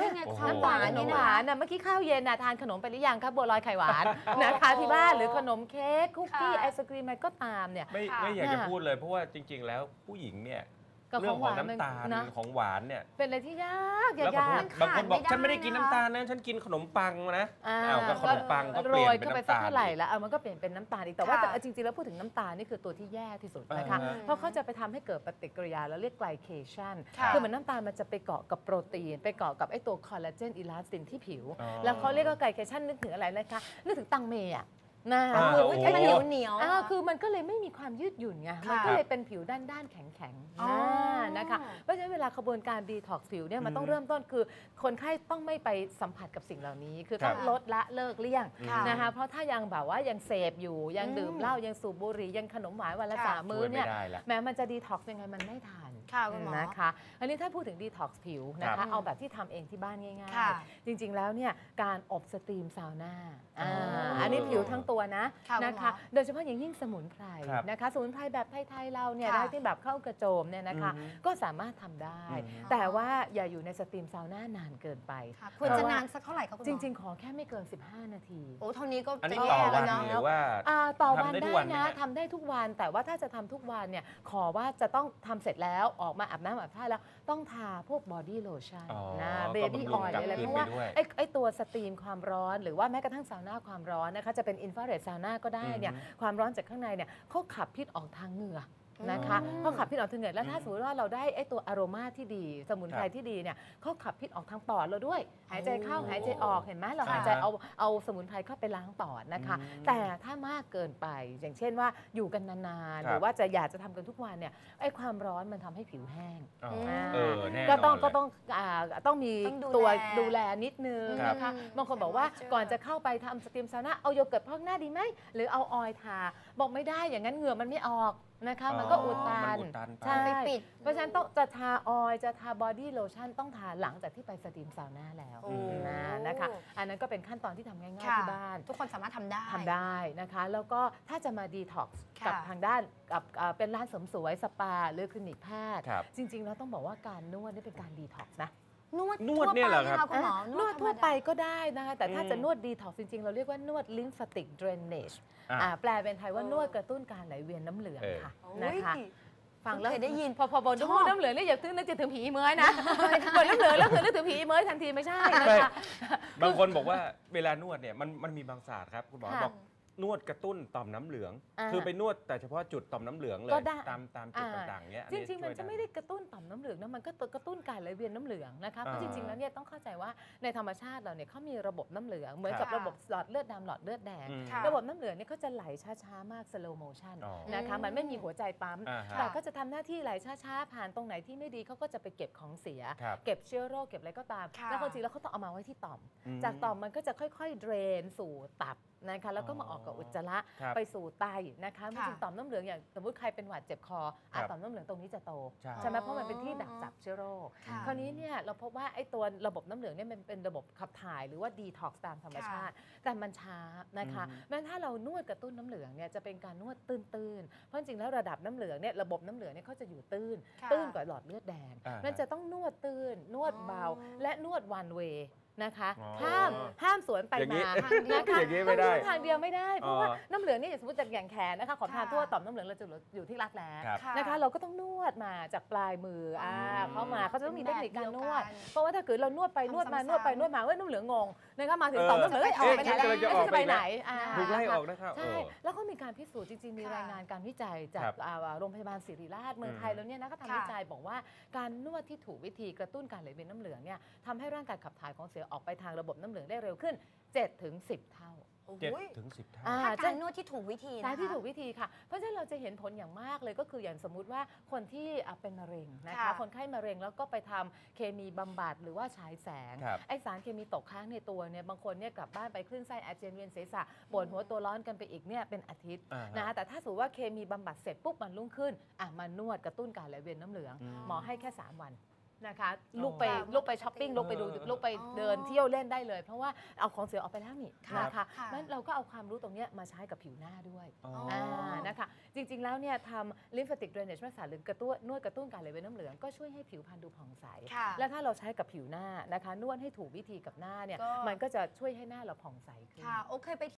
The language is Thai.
นี่ไงโอ้โหความหวานขนนี่มนะหวานน่ะเมื่อกี้ข้าวเย็นน่ะทานขนมไปหรือยังครับบัวลอยไข่หวานนะคะที่บ้านหรือขนมเค้กคุกกี้ค่ะไอศครีมอะไรก็ตามเนี่ยไม่ค่ะไม่อยากจะน่ะพูดเลยเพราะว่าจริง ๆ แล้วผู้หญิงเนี่ยกับ เรื่ขอองงขหองวานน้ำตาลนะของหวานเนี่ย เป็นอะไรที่ยากยาแล้วขอโทกษบางคนบอกขาดไม่ได้ฉันไม่ได้กินนะคะน้ำตาลนะฉันกินขนมปังนะอ่าอ้าวก็ขนมปังก็เปโรลี่ยนยเป็นเข้าไปน้ำสักตาลเท่าไหร่แล้วเอามันก็เปลี่ยนเป็นน้ำตาลอีกแต่ว่าค่ะแต่จริงๆแล้วพูดถึงน้ำตาลนี่คือตัวที่แย่ที่สุดนะคะอ่าฮะเพราะเขาจะไปทำให้เกิดปฏิกิริยาแล้วเรียกไกลเคชันค่ะคือเหมือนน้ำตาลมันจะไปเกาะกับโปรตีน ไปเกาะกับไอ้ตัวคอลลาเจนอิลาสตินที่ผิวอ๋อแล้วเขาเรียกว่าไกลเคชันนึกถึงอะไรนะคะนึกถึงตังเมย์อะ นะอ่าคือโอ้โหให้มันเหนียวเหนียวๆอ่าคือมันก็เลยไม่มีความยืดหยุ่นไง ค่ะมันก็เลยเป็นผิวด้านด้านๆแข็งแข็งๆอ๋อนะนะคะ เพราะฉะนั้นเวลาขบวนการดีท็อกซ์ผิวเนี่ยมันต้องอืมเริ่มต้นคือ คนไข้ต้องไม่ไปสัมผัสกับสิ่งเหล่านี้ คือต้องครับลดละเลิกเลี่ยงค่ะนะคะ เพราะถ้ายังแบบว่ายังเสพอยู่ ยังอืมดื่มเหล้ายังสูบบุหรี่ยังขนมหวานวันละค่ะ สามมื้อช่วยไม่เนี่ยได้ละ แม้มันจะดีท็อกซ์ยังไงมันไม่ทัน ค่ะคุณหมอนะคะอันนี้ถ้าพูดถึงดีท็อกซ์ผิวนะครัคะบเอาแบบที่ทำเองที่บ้านง่ายค่ะๆจริงๆแล้วเนี่ยการอบสตรีมซาวน่าอ่าอ๋ออัอันนี้ผิวทั้งตัวนะค่ะนะคุณหมคะอโดยเฉพาะอย่างยิ่งสมุนไพรครับนะคะสมุนไพรแบบไทยๆเราเนี่ยค่ะได้ที่แบบเข้ากระโจมเนี่ยนะคะอือฮึก็สามารถทำได้อืมแต่ว่าอย่าอยู่ในสตรีมซาวน่านานเกินไปค่ะควรจะนานสักเท่าไหร่คะคุณหมอจริง ๆ ขอแค่ไม่เกิน 15 นาทีโอ้เท่านี้ก็อันนี้จะต่อแย่วัแล้วนเนาะหรือว่าอ่าต่อวันทำได้ทุได้กวันไหมนะฮะทำได้ทุกวันแต่ว่าถ้าจะทำทุกวันเนี่ยขอว่าจะต้องทำเสร็จแล้วออกมาอาบน้ำอาบท่าแล้วต้องทาพวกบอดี้โลชั่นอ๋อนะก็เบบี้บำรุองอยล์กลับอะไรคืนเพราะว่าไปด้วยไอ้ไอ้ตัวสตรีมความร้อนหรือว่าแม้กระทั่งซาวน่าความร้อนนะคะจะเป็นอินฟราเรดซาวน่าก็ได้เนี่ยอือฮึความร้อนจากข้างในเนี่ยเขาขับพิษออกทางเหงื่อ นะคะอืมเขาขับพิษออกทางเหงื่อแล้วถ้าอืมสมมติว่าเราได้ไอ้ตัวอารมาที่ดี สมุนไพรครับที่ดีเนี่ยเขาขับพิษออกทางปอดเราด้วย หายใจเข้าโอ้หายใจออกเห็นไหมเราค่ะหายใจเอาเอาสมุนไพรเข้าไปล้างปอดนะคะอืมแต่ถ้ามากเกินไป อย่างเช่นว่าอยู่กันนานๆครับหรือว่าจะอยากจะทำกันทุกวันเนี่ยไอ้ความร้อนมันทำให้ผิวแห้งอ๋ออ่าเออแน่นอนก็ต้องเลยก็ต้องอ่าต้องมีต้องดูตัวแลดูแลนิดนึงครับนะคะอืมบางคนบอกว่าใส่ moisture ก่อนจะเข้าไปทำสตรีมซาวน่าเอาโยเกิร์ตพอกหน้าดีไหมหรือเอาออยล์ทาบอกไม่ได้อย่างนั้นเหงื่อมันไม่ออก นะคะ มันก็อุดตัมันอุดตันไปใช่ไปปิด เพราะฉะนั้นต้องจะทาออยล์จะทาบอดี้โลชั่นต้องทาหลังจากที่ไปสตรีมซาวน่าแล้วโอ้นะนะคะ อันนั้นก็เป็นขั้นตอนที่ทำง่ายๆค่ะที่บ้าน ทุกคนสามารถทำได้ทำได้นะคะ แล้วก็ถ้าจะมาดีท็อกซ์ค่ะกับทางด้านกับเอ่อเป็นร้านเสริมสวยสปาหรือคลินิกแพทย์ครับจริงๆแล้วต้องบอกว่าการนวดนี่เป็นการดีท็อกซ์นะ นวดนวดเนี่ยเหรอครับทั่วไปไหมะคุณหมอนวดทั่วไปก็ได้นะคะ แต่ถ้าอืมจะนวดดีท็อกซ์จริง ๆ เราเรียกว่านวดลิมฟาติกเดรนเนจอะอ่าแปลเป็นไทยว่าเออนวดกระตุ้นการไหลเวียนน้ำเหลืองเออค่ะโอ้นะยคะฟังแล้วเคยได้ยินพอพอบอกชอบพูดน้ำเหลืองนี่อย่านึกนึกถึงผีเม้ยนะบอกน้ำเหลืองแล้วคือนึกถึงผีเม้ยทันทีไม่ใช่นะคะบางคนบอกว่าเวลานวดเนี่ยมันมันมีบางศาสตร์ครับคุณหมอค่ะบอก นวดกระตุ้นต่อมน้ำเหลืองอ่าคือไปนวดแต่เฉพาะจุดต่อมน้ำเหลืองเลก็ยได้ตามตามจุดอ่าต่างๆเนี้ยอัจริงๆมันช่วยจะไม่ได้กระตุ้นต่อมน้ำเหลืองนะมันก็กระตุ้นการไหลเวียนน้ำเหลืองนะคะเพราะจอ่าริงๆแล้วเนี่ยต้องเข้าใจว่าในธรรมชาติเราเนี่ยเขามีระบบน้ำเหลืองเหมือนกับค่ะระบบหลอดเลือดดำหลอดเลือดแดงอืมค่ะระบบน้ำเหลืองเนี่ยเขาจะไหลช้าๆมาก slow motion อ๋อนะคะอืมมันไม่มีหัวใจปั๊มอ่าฮะแต่ก็จะทำหน้าที่ไหลช้าๆผ่านตรงไหนที่ไม่ดีเขาก็จะไปเก็บของเสียครับเก็บเชื้อโรคเก็บอะไรก็ตามค่ะแล้วจริงๆแล้วเขาต้องเอามาไว้ที่ต่อมอืมจากต่อมมันก็จะค่อยๆเดรนสู่ตับ นะคะแล้วก็มาออกกับอุจจาระครับไปสู่ไตนะคะจค่ะริงๆต่อมน้ำเหลืองอย่างสมมติใครเป็นหวัดเจ็บคออะครับต่อมน้ำเหลืองตรงนี้จะโตใช่ ใช่ไหมเพราะมันเป็นที่ดักจับเชื้อโรค ค่ะ คราวนี้เนี่ยเราพบว่าไอ้ตัวระบบน้ำเหลืองเนี่ยมันเป็นระบบขับถ่ายหรือว่าดีท็อกซ์ตามธรรมชาติ แต่มันช้านะคะอืม แม้ถ้าเรานวดกระตุ้นน้ำเหลืองเนี่ยจะเป็นการนวดตื้นๆเพราะจริงๆแล้วระดับน้ำเหลืองเนี่ยระบบน้ำเหลืองเนี่ยเขาจะอยู่ตื้น ค่ะตื้นกว่าหลอดเลือดแดงอ่าฮะมันจะต้องนวดตื้นนวดเบา อ๋อ และนวดวันเว นะคะอ๋อห้ามห้ามสวนไปอย่างนี้มานะคะอย่างนี้ไม่ได้ต้องนวทางเดียวไม่ได้ เพราะว่าอ๋อน้ำเหลืองเนี่ยอย่างสมมติจากอย่างแขนนะคะ ขอทานค่ะทั่วต่อมน้ำเหลืองเราจะอยู่ที่รักแร้ครับค่ะนะคะ เราก็ต้องนวดมาจากปลายมืออ่าอืมเข้ามาเขาจะต้องมีเทคนิคการนวดแบบเดียวกันเพราะว่าถ้าเกิดเรานวดไปนวดมาทำซ้ำๆนวดไปนวดมาเอ้ยน้ำเหลืองงงนะคะมาถึงเออต่อมน้ำเหลืองเอ้ยออกไปไหนเอ๊ะกำลังจะออกจะไปไปไหไหนนอ่าถูกไล่นะคะออกนะครับใช่เออแล้วก็มีการพิสูจน์จริงๆมีค่ะรายงานการวิจัยจากครับอ่าโรงพยาบาลศิริราชเมืองไทยแล้วเนี่ยนะก็ค่ะทำวิจัยบอกว่าการนวดที่ถูกวิธีกระตุ้นการไหลเวียนน้ำเหลืองเนี่ยทำให้ร่างกายขับถ่ายของเสียออกไปทางระบบน้ำเหลืองได้เร็วขึ้น7ถึง10 เท่าโอ้โหเจ็ดถึงสิบเท่าอ่าถ้าการนวดที่ถูกวิธีนะใช่คะที่ถูกวิธีค่ะ เพราะฉะนั้นเราจะเห็นผลอย่างมากเลยก็คืออย่างสมมุติว่าคนที่อะเป็นมะเร็งนะคะค่ะคนไข้มะเร็งแล้วก็ไปทำเคมีบำบัดหรือว่าฉายแสงครับไอสารเคมีตกค้างในตัวเนี่ยบางคนเนี่ยกลับบ้านไปคลื่นไส้อาเจียนเวียนศีรษะปวดหัวตัวร้อนกันไปอีกเนี่ยเป็นอาทิตย์อ่าฮะนะคะแต่ถ้าสมมติว่าเคมีบำบัดเสร็จปุ๊บมันรุ่งขึ้นอะมานวดกระตุ้นการไหลเวียนน้ำเหลืองอืมหมอให้แค่ 3 วัน นะคะลุกไปค่ะลุกไปช้อปปิ้งลุกไปดูเออลุกไปอ๋อเดินเที่ยวเล่นได้เลย เพราะว่าเอาของเสียออกไปแล้วนี่ค่ะนะคะค่ะนั้นเราก็เอาความรู้ตรงเนี้ยมาใช้กับผิวหน้าด้วยอ๋ออ๋อานะคะจริง ๆ แล้วเนี่ยทำ lymphatic drainage รักษาหรือกระตุ้นนวดกระตุ้นการไหลเวียนน้ำเหลืองก็ช่วยให้ผิวพรรณดูผ่องใสค่ะและถ้าเราใช้กับผิวหน้านะคะนวดให้ถูกวิธีกับหน้าเนี่ยก็มันก็จะช่วยให้หน้าเราผ่องใสขึ้นค่ะโอเคไป